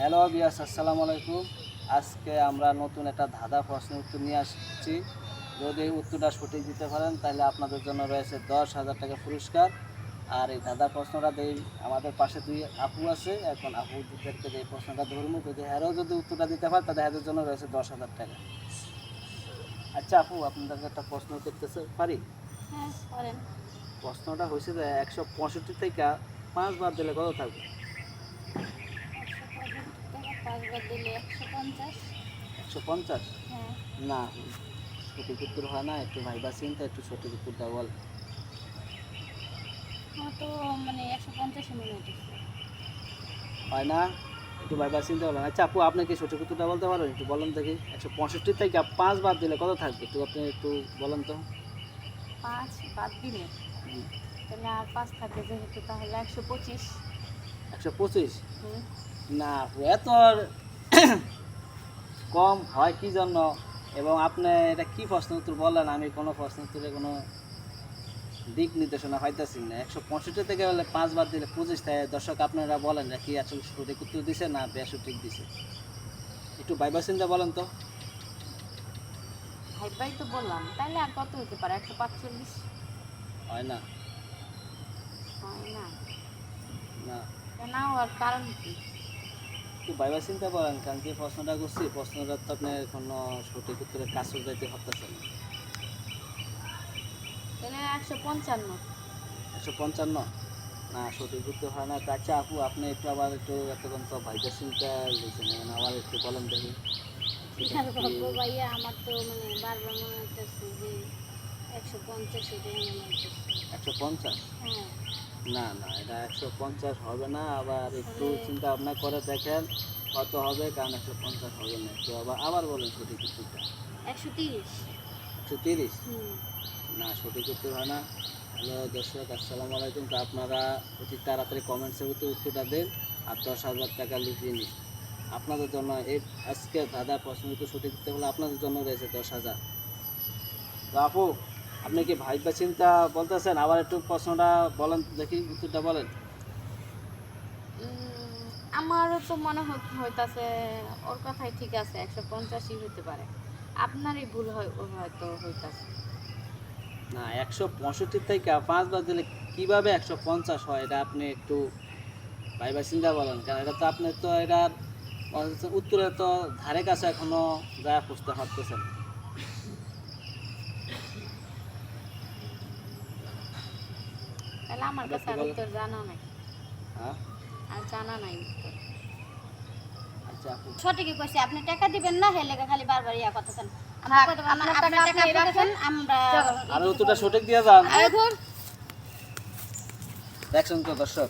Hello বিয়াস আসসালামু আলাইকুম। আজকে আমরা নতুন একটা ধাঁধা প্রশ্নের উত্তর নিয়ে আসছি। যদি এই উত্তরটা সঠিক দিতে পারেন তাহলে আপনাদের জন্য রয়েছে দশ হাজার টাকা পুরস্কার। আর এই ধাঁধা প্রশ্নটা দেই আমাদের পাশে দুই আপু আছে। এখন আপুদেরকে এই প্রশ্নটা ধরবো যদি হ্যারও যদি উত্তরটা দিতে পারে তাহলে হ্যারের জন্য রয়েছে দশ হাজার টাকা। আচ্ছা আপু আপনাদেরকে একটা প্রশ্ন করতেছে পারি? হ্যাঁ প্রশ্নটা হয়েছে যে একশো পঁয়ষট্টি থেকে পাঁচ বার দিলে কত থাকবে? দিলে একশো পঞ্চাশ। একশো পঞ্চাশ? হ্যাঁ। না সঠিক উত্তর হয় না একটু ভাইবা চিন্তা একটু বল আমার তো মানে একশো পঞ্চাশে মনে হচ্ছে হয় না? একটু ভাইবা চিন্তা আচ্ছা আপু আপনি কি সঠিক উত্তরটা বলতে পারেন একটু বলেন দেখি। একশো পঁয়ষট্টি থেকে পাঁচ বাদ দিলে কত থাকবে? একটু আপনি একটু বলেন তো। পাঁচ বাদ দিলে। তাহলে আর পাঁচ থাকে যেহেতু তাহলে একশো পঁচিশ। একশো পঁচিশ? হুম। না এত আর কম হয় কি জন্য? এবং আপনি এটা কি প্রশ্ন উত্তর বললেন? আমি কোনো প্রশ্ন উত্তরে কোনো দিক নির্দেশনা পাইতেছি না। একশো পঁয়ষট্টি থেকে হলে পাঁচবার দিলে পঁচিশ। থাকে দর্শক আপনারা বলেন কি আসলে সঠিক উত্তর দিছে না বেসঠিক দিছে। একটু বাইবা চিন্তা বলেন তো। ভাই ভাই তো বললাম। তাহলে আর কত হতে পারে? একশো পাঁচচল্লিশ? হয় না। হয় না। না। না হওয়ার কারণ কি? একটু বাইবা চিন্তা বলেন কারণ যে প্রশ্নটা করছি প্রশ্নটা তো আপনার কোনো সঠিক উত্তরের কাজ যাইতে হতেছে না। একশো পঞ্চান্ন। একশো পঞ্চান্ন? না সঠিক উত্তর হয় না। আচ্ছা আপু আপনি একটু আবার একটু এতক্ষণ তো ভাইটা চিন্তা লিখেছেন এখন আবার একটু বলেন দেখি। ভাইয়া আমার তো মানে বারবার মনে হচ্ছে যে একশো পঞ্চাশ মনে একশো পঞ্চাশ? হ্যাঁ। না না এটা একশো পঞ্চাশ হবে না আবার একটু চিন্তা ভাবনা করে দেখেন কত হবে কারণ একশো পঞ্চাশ হবে না একটু। আবার আবার বলেন সঠিক উত্তরটা। একশো তিরিশ। একশো তিরিশ? না সঠিক উত্তর হয় না। হ্যালো দর্শক আসসালামু আলাইকুম। তো আপনারা অতি তাড়াতাড়ি কমেন্টসের উত্তর উত্তরটা দেন আর দশ হাজার টাকা লিখিয়ে নিন। আপনাদের জন্য এই আজকে দাদা প্রশ্ন উত্তর সঠিক দিতে হলে আপনাদের জন্য রয়েছে দশ হাজার। আপু আপনি কি ভাইবা চিন্তা বলতেছেন? আবার একটু প্রশ্নটা বলেন দেখি উত্তরটা বলেন। আমারও তো মনে হইতাছে ওর কথাই ঠিক আছে একশো পঞ্চাশই হতে পারে। আপনারই ভুল হয় হয়তো হইতাছে। না একশো পঁয়ষট্টি থেকে পাঁচবার দিলে কীভাবে একশো পঞ্চাশ হয় এটা আপনি একটু ভাইবা চিন্তা বলেন। কারণ এটা তো আপনি তো এটার উত্তরে তো ধারে কাছে এখনও যা খুঁজতে পারতেছেন। তাহলে আমার কাছে আর? উত্তর জানা নাই। হ্যাঁ? আর জানা নাই উত্তর। আচ্ছা সঠিকই কইছে আপনি টাকা দিবেন না হেলে খালি বারবার ইয়া কথা আমরা উত্তরটা সঠিক দিয়ে যান। আরে ধুর। দেখছেন তো দর্শক?